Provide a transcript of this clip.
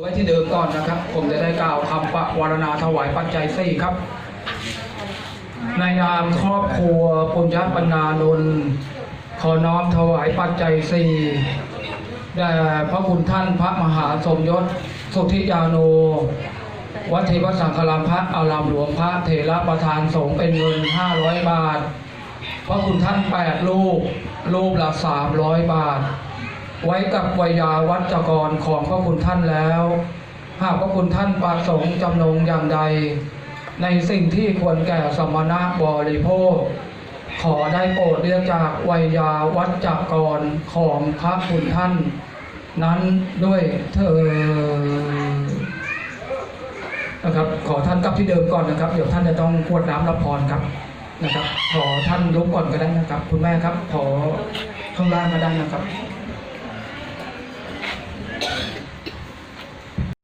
ไว้ที่เดิมก่อนนะครับ ผมจะได้กล่าวคำปะวารณาถวายปัจจัยสี่ครับ ในนามครอบครัวปุญญปัญญานนท์ขอน้อมถวายปัจจัยสี่แด่พระคุณท่านพระมหาสมยศ สุทธิยาโน วัดเทวสังฆรามพระอารามหลวงพระเถระประธานสงฆ์เป็นเงิน 500 บาท พระคุณท่านแปดรูปรูปละ 300 บาท ไว้กับวิยาวัจกรของพระคุณท่านแล้ว หากพระคุณท่านประสงค์จำนงอย่างใด ในสิ่งที่ควรแก่สมณะบริโภค ขอได้โปรดเรียกจากวิยาวัจกรของพระคุณท่าน นั้นด้วยเธอนะครับขอท่านกลับที่เดิมก่อนนะครับ เดี๋ยวท่านจะต้องกวดน้ำรับพรครับนะครับ ขอท่านลุกก่อนก็ได้นะครับ คุณแม่ครับ ขอข้างล่างก็ได้นะครับ